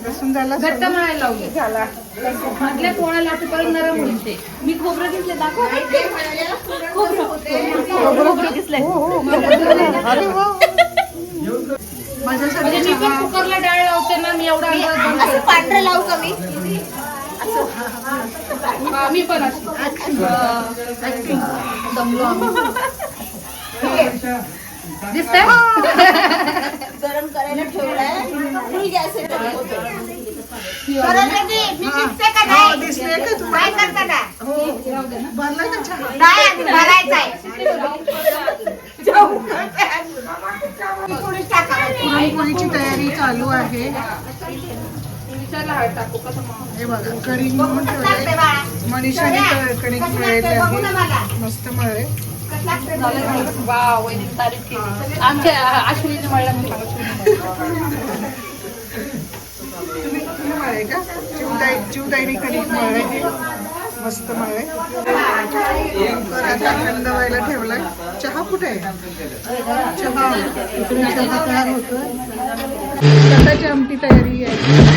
लसूण झाला घट्ट मळायला लावले. झाला. मधल्या पोळ्या लाटेपर्यंत नरम होईल ते मी खोबरं दिसले दाखव. खोबरं दिसलंय. हो हो म्हणजे मी पण. कुकरला डाळ लावते ना मी एवढा अंदाज असं पांढरं लावू का मी? हा, मी पण आम्ही. दिसतंय? गरम करायला ठेवलाय. फुल गॅस आहे. मी का हो, नाही करता का नाही आधी थोडीच टाकायचं पुरणपोळीची तयारी चालू आहे? हे बघा कणिक बाळा? मनीषाने क- कणिक कसं मळले लागतंय? बघू ना आहे मला. मस्त मळे वा केली. आमच्या अश्विनीने म्हणलं मी का? चिवताई चिवताईने कणिक मळले मस्त मळे तर आता थंड व्हायला ठेवलाय. चहा कुठे आहे? चहा. इकडे चहा तयार होतो कटाची आमटी तयारी आहे.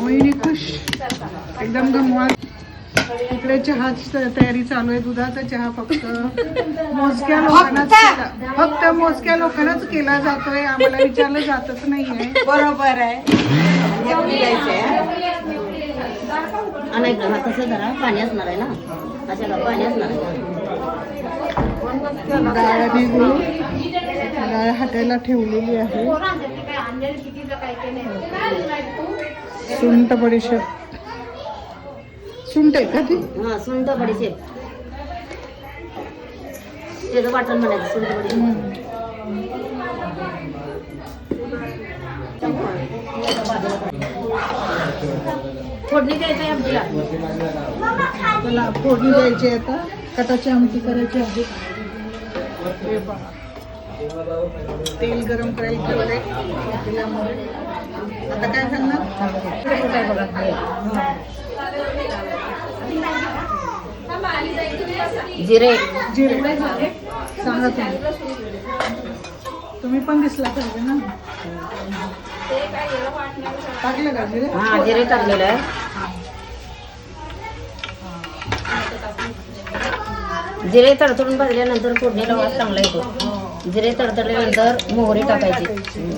मोहिनी खुश एकदम गमवाल इकडे चहाची त- तयारी चालू आहे दुधाचा चहा फक्त. मोजक्या लोकांनाच केला. फक्त मोजक्या लोकांनाच केला जातोय आम्हाला विचारलं जातच नाहीये. बरोबर आहे. तसं जरा पाणी असणार आहे ना? अच्छा का पाणी असणार आहे डाळ आणि गुळ डाळ हातायला ठेवलेली आहे. सुंट बडीशेप. सुंट आहे का ती? हा सुंठ बडीशेप. त्याचं वाटण म्हणायचं सुंठ बडीशेप. फोडणी द्यायचं आहे आमटीला त्याला फोडणी द्यायची आता. कटाची आमटी करायची आहे. हे पहा. तेल गरम करायला ठेवलंय. तेलामध्ये आता काय घालणार जिरे. जिरे. सांगा तुम्ही. तुम्ही पण दिसला पाहिजे ना. टाकलं का जिरे? हा जिरे टाकलेलं आहे. जिरे तडतडून भाजल्यानंतर फोडणीला वास चांगला येतो. जिरे तडतडल्यानंतर मोहरी टाकायची.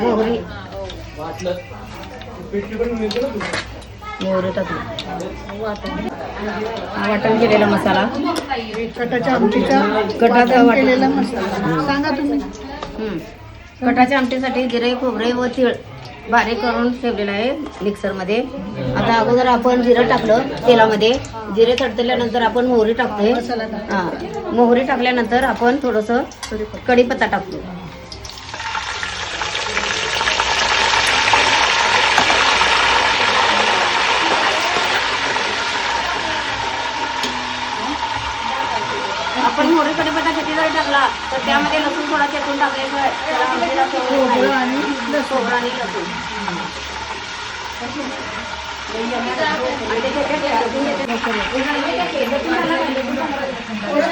मोहरी. मोहरी टाकली. वाटण केलेला मसाला. कटाच्या आमटीचा कटाचा. केलेला मसाला. सांगा तुम्ही. कटाच्या आमटीसाठी जिरे खोबरे व तीळ बारीक करून ठेवलेलं आहे मिक्सरमध्ये. आता अगोदर आपण जिरं टाकलं तेलामध्ये. जिरे तडतल्यानंतर आपण मोहरी टाकतोय. हां. मोहरी टाकल्यानंतर आपण थोडंसं कढीपत्ता टाकतो आपण मोहरी कढीपत्ता किती जरी टाकला तर त्यामध्ये लसूण थोडा चेतून टाकायचं आणि लसूण.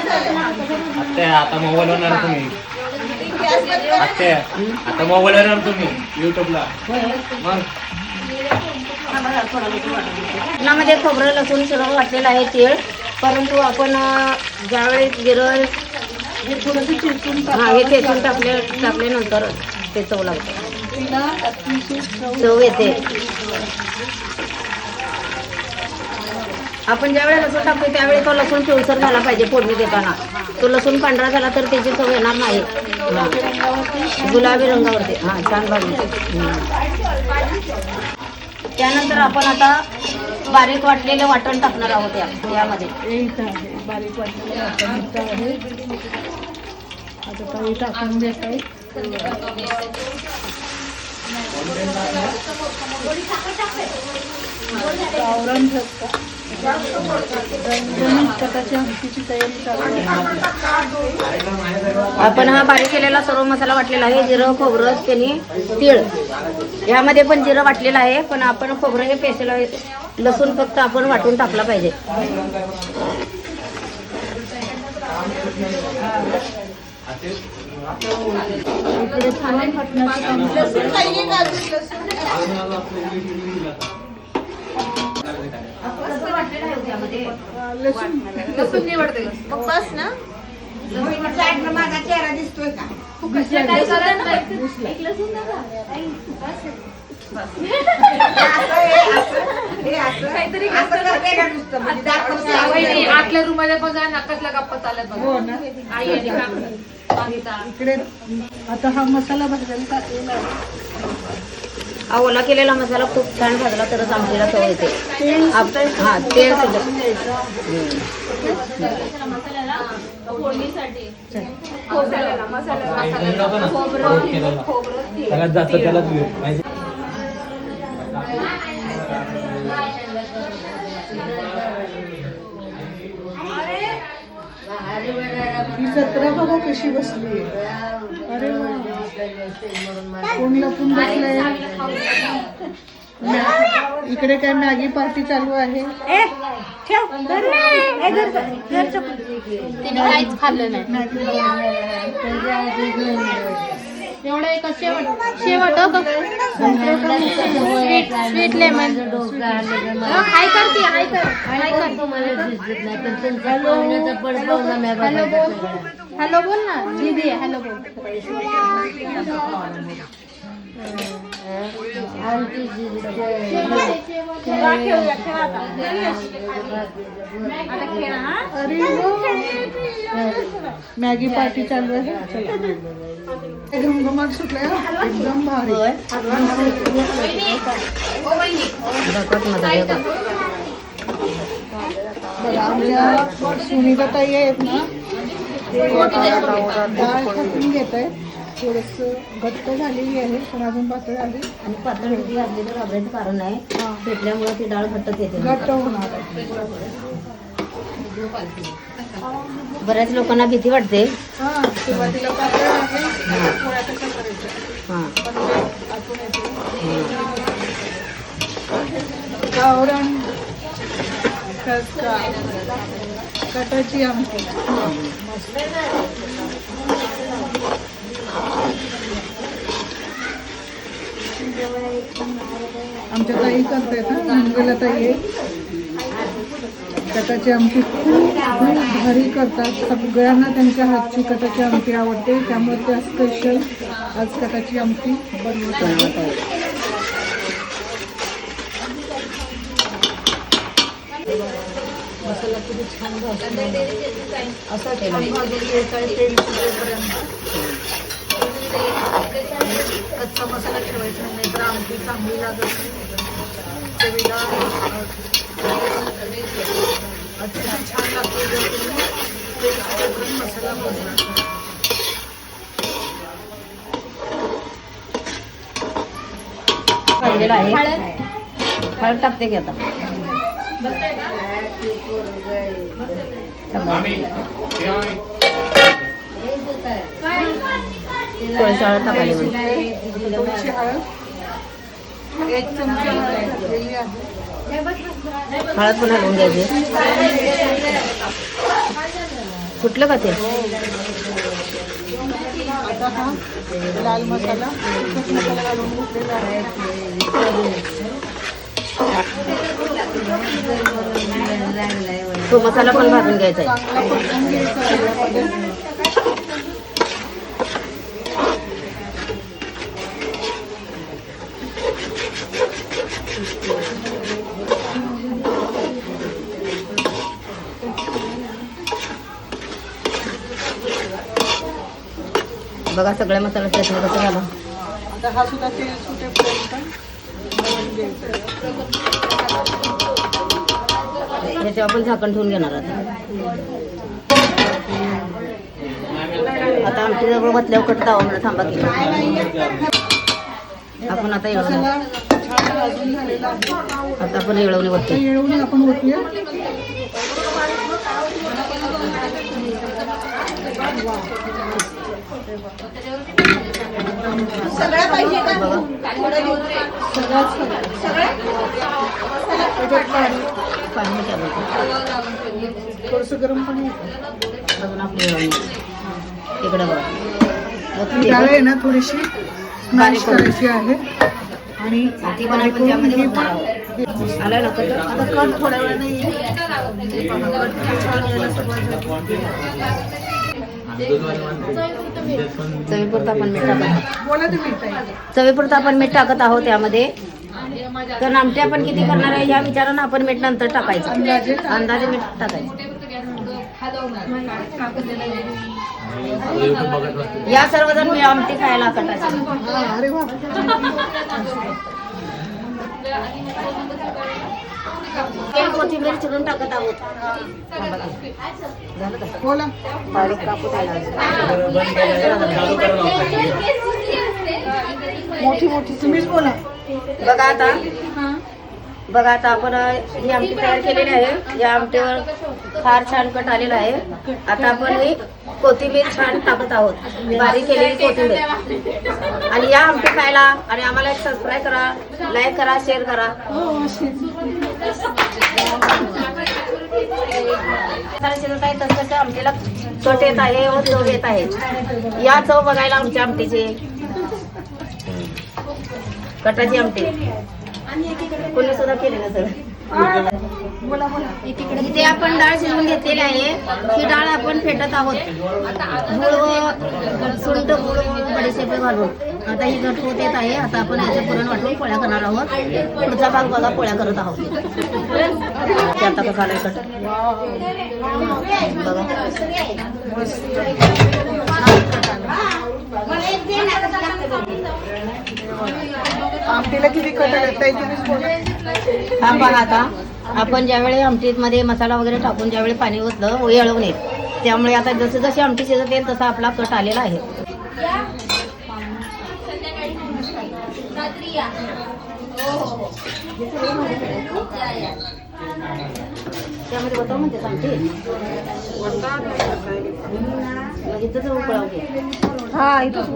आत्या आता मोबाईल वर तुम्ही. आत्या आता मोबाईल वर तुम्ही युट्यूबला मग. त्यामध्ये खोबरं लसूण सगळं वाटलेलं आहे तीळ. परंतु आपण ज्यावेळेस जिरं हे थोडंसं हा हे चेचून टाकले टाकल्यानंतर ते चव लागतं. चव येते. आपण ज्यावेळेस लसूण टाकतो त्यावेळी तो लसूण पिवसर झाला पाहिजे फोडणी देताना. तो लसूण पांढरा झाला तर त्याची चव येणार नाही. गुलाबी रंगावरती. हा छान हम्म. त्यानंतर आपण आता बारीक वाटलेलं वाटण टाकणार आहोत यामध्ये. बारीक वाटलेलं आता ताई टाकून देत आहे गावरान आमटीची तयारी चालू आपण हा बारीक केलेला सर्व मसाला वाटलेला आहे जिरं खोबरं त्याने तीळ. यामध्ये पण जिरं वाटलेलं आहे पण आपण खोबरं हे पेसेला लसूण फक्त आपण वाटून टाकला पाहिजे. इकडे छान लसूण निवडते बस ना माझा चेहरा दिसतोय का काहीतरी वहिनी, आतल्या रूममध्ये बघा नाकातल्या गप्पा चालत हो ना. इकडे आता हा मसाला भाजायला हा ओला केलेला मसाला खूप छान भाजला तरच आमटीला चव येते हा तेल सुद्धा मसाल्याला, मसाल्याला, मसाल्याला. खोबरं, खोबरं, तीळ. सगळ्यात जास्त त्यालाच वेळ माहिती ही जत्रा बघा कशी बसली अरे कोण लपून बसलंय. मॅ- इकडे काय मॅगी पार्टी चालू आहे? खाल्लं नाही. एवढं एक शेवट शेवट का? स्वीट स्वीट लेमन हाय करते हाय कर हाय कर. हॅलो हॅलो बोल. हॅलो बोल ना. दीदी हॅलो बोल. अरे मॅगी पार्टी चालू आहे चला। घमघमाट सुटलाय हा. एकदम भारी। बघा. बघा आमच्या सुनीता ताई आहेत ना डाळ टाकून घेत आहे थोडस घट्ट झालेली आहे पण अजून पातळ आली आणि पातळ घातली तर घाबरायचं कारण नाही हा. पेटल्यामुळे ती डाळ घट्टच येते. घट्ट होणार आहे. बऱ्याच लोकांना भीती वाटते. हा सुरुवातीला पातळ आहे हा. कटाची आमटी. आमच्या ताई करतायत ना मुंबईला ताई कटाची आमटी खूप खूप भारी करतात. सगळ्यांना त्यांच्या हातची कटाची आमटी आवडते त्यामुळे त्या स्पेशल आज कटाची आमटी बनवत आहे मसाला किती छान भाजला असा छान भाजून घ्यायचा आहे तेल सुटेपर्यंत कच्चा मसाला ठेवायचा नाही तर आमटी चांगली लागत नाही. चवीला अतिशय छान लागतो जर तुम्ही तेल मसाला आहे. हळद. टाकते की आता? थोडीशी हळद टाकायची थोडीशी हळद एक चमचा हळद आहे पण घ्यायची कुठलं का ते? लाल मसाला मसाला घालून घेतलेला आहे तो मसाला पण भाजून घ्यायचा आहे. बघा सगळ्या मसाला चटणी कसं झालं. आता हा सुद्धा तेल सुटेपर्यंत याच्यावर आपण झाकण ठेवून घेणार आता. आता आमची जवळ बसल्यावर कट दावा म्हणून थांबा की. आपण आता येळवणी. आहे आता आपण येळवणी बघतो येळवणी आपण ओतूया सगळं पाहिजे का थोडंसं गरम पाणी. अजून आपली इकडे बघा डाळ आहे ना थोडीशी करून. करायची आहे आणि. आलं ना कट? आता कट थोड्या वेळाने चवीपुरतं आपण मीठ टाकत. चवीपुरतं आपण मीठ टाकत आहोत त्यामध्ये तर आमटी आपण किती करणार आहे या विचारानं आपण मीठ नंतर टाकायचं. अंदाजे मीठ टाकायचं. या सर्वजण मी आमटी खायला कटायचं कोथिंबीर चिरून टाकत आहोत? बोला. मोठी मोठी. तुम्हीच बोला. बघा आता. बघा आता आपण ही आमटी तयार केलेली आहे. या आमटीवर फार छान कट आलेला आहे. आता आपण ही कोथिंबीर छान टाकत आहोत. बारीक केलेली कोथिंबीर. आणि या आमटी खायला आणि आम्हाला एक सबस्क्राईब करा लाईक करा शेअर करा. मसाला शिजत आहे आमटीला चट येत आहे व चव येत आहे या चव बघायला आमच्या आमटीचे. कटाची आमटी. कोणी सुद्धा केले ना सर इथे आपण डाळ शिजवून घेतलेली आहे. ही डाळ आपण फेटत आहोत. गुळ सुंट गुळ बडीशेप घालून. आता ही होत येत आहे आता आपण याचे पुरण वाटून पोळ्या करणार आहोत. पुढचा भाग बघा पोळ्या करत आहोत. आता कसं कट. बघा. आमटीला किती कट हा आता. आपण ज्यावेळी आमटीमध्ये मसाला वगैरे टाकून ज्यावेळी पाणी ओतलं येळवणे त्यामुळे आता जसं जशी आमटी शिजत येईल तसा आपला कट आलेला आहे. त्यामध्ये बताव म्हणते मग इथंच उकळाव घे हा इथंच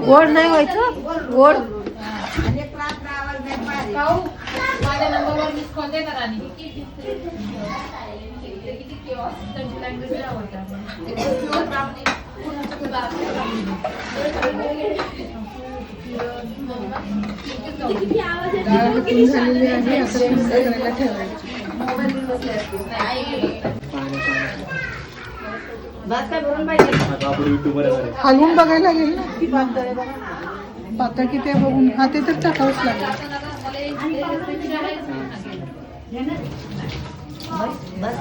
गोड नाही व्हायचं गोड हातून झालेली आहे करायला ठेवायची हलवून बघायला लागेल ना? पातळ पातळ किती आहे बघून? हा ते तर टाकावंच लागेल. बस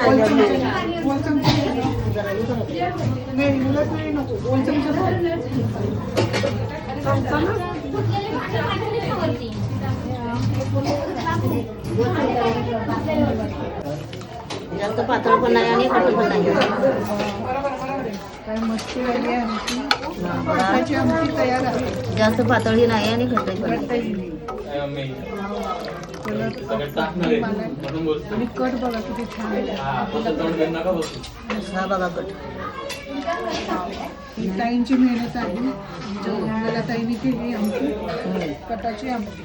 गोल चमचा गोल चमचा नाही उलट नाही. नको गोल चमचा जास्त पातळ पण नाही आणि घट्ट पण नाही. काय लागली आहे आमची हा, बघा. भाताची आमटी तयार आहे जास्त पातळही नाही आणि घट्ट पण नाही. घट्टही नाही. कलर सगळं टाकणार आहे म्हणून बोलतो आणि कट बघा किती छान हा बघा कट ताईंची मेहनत आहे. मंगला ताईने केली आमची कटाची आमटी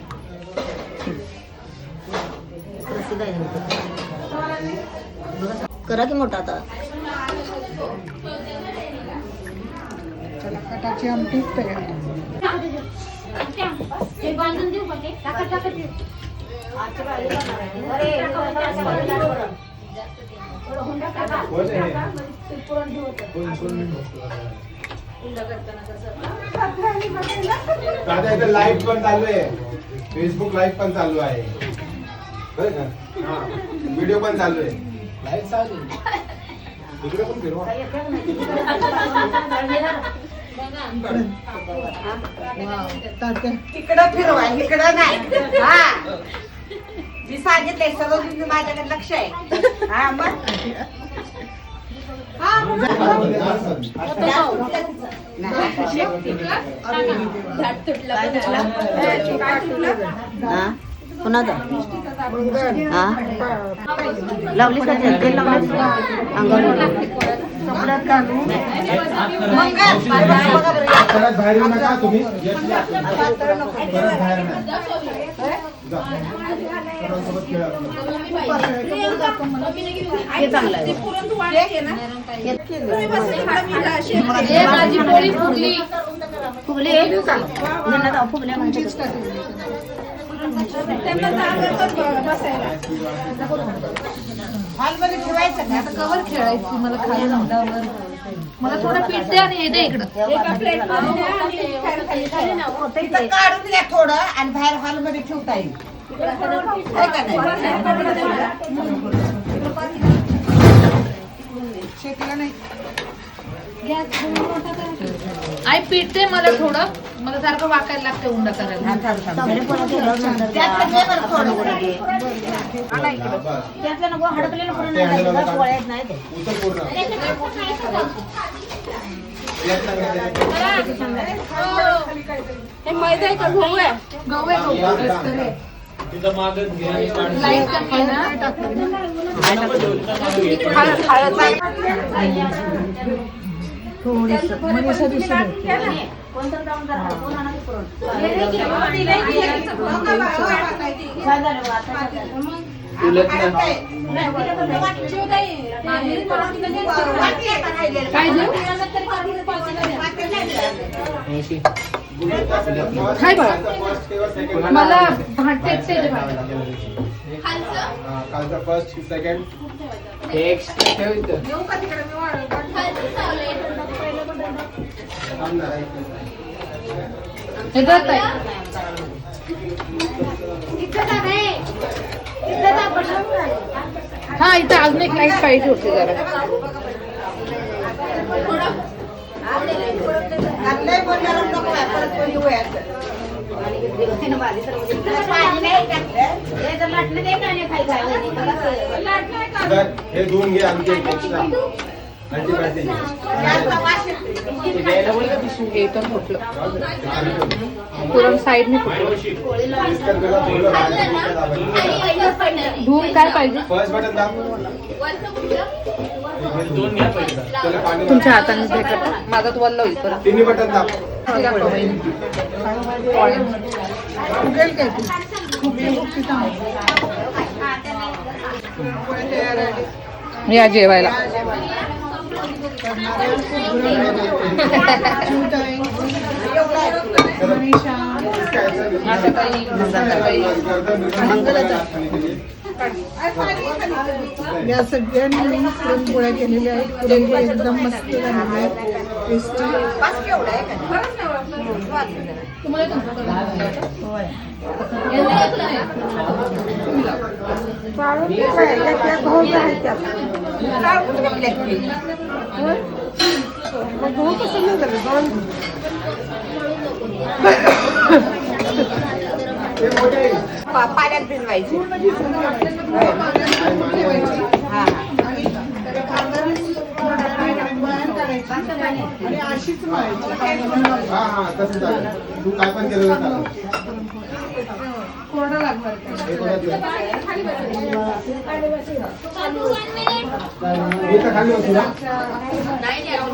प्रसिद्ध आहे करा की मोठा आता. चला कटाची आमटी तयार दादा इथे लाईव्ह पण चालू आहे. फेसबुक लाईव्ह पण चालू आहे. बरं का? हा. व्हिडिओ पण चालू आहे. लाईव्ह चालू आहे. इकडे पण फिरवा? तिकडं फिरवा? इकडं नाही. हा. मी सांगितलंय सर्व तुमचं माझ्याकडे लक्ष आहे. हा मग? कुणाचा हा लावली का ते? तेल लावली अंगावर कपड्यात घालून खेळा हे? चांगलं आहे. माझी पोळी फुगली. फुगले? यांना जाऊ हॉलमध्ये ठेवायचं का? आता कवर खेळायची मला खाली मला थोडं पीठ आणि हे दे इकडं. तिथं काढून द्या थोडं आणि बाहेर हॉलमध्ये ठेवता येईल. का नाही? शेकला नाही. आई दे मला थोडं. मला सारखं वाकायला लागतं उंडा करायला. का? गहू आहे. गहू लाइट कमी ना? हळद थोडस मनीषा दुसरं कोणतं जाऊन जरा कोण आणा ते. पुरण. काय बघा फर्स्ट किंवा सेकंड मला भांटेच ते दे भांटे. हा, कालचा फर्स्ट सेकंड हे हा इथं अजून एक लाइट पाहिजे होती जरा. हे लाटणं नाही हे दोन घे आणखी हे तर फुटलं पुरण साईडने फुटलं काय पाहिजे? फर्स्ट बटन दाब दोन घ्या पहिला. त्याला पाणी तुमच्या हाताने हे करा माझा तो वल्ल होईल परत. तिन्ही बटन दाब. फुगेल काय फुगली या जेवायला. या सगळ्यांनी मी पुरणपोळ्या केलेल्या आहेत. पुरणपोळ्या एकदम मस्त झालेल्या आहेत. टेस्टी वास पाण्यात भिजवायचे. हा आणि अशीच तू काय पण केलं कोरडं लागणार? हे खाली ना?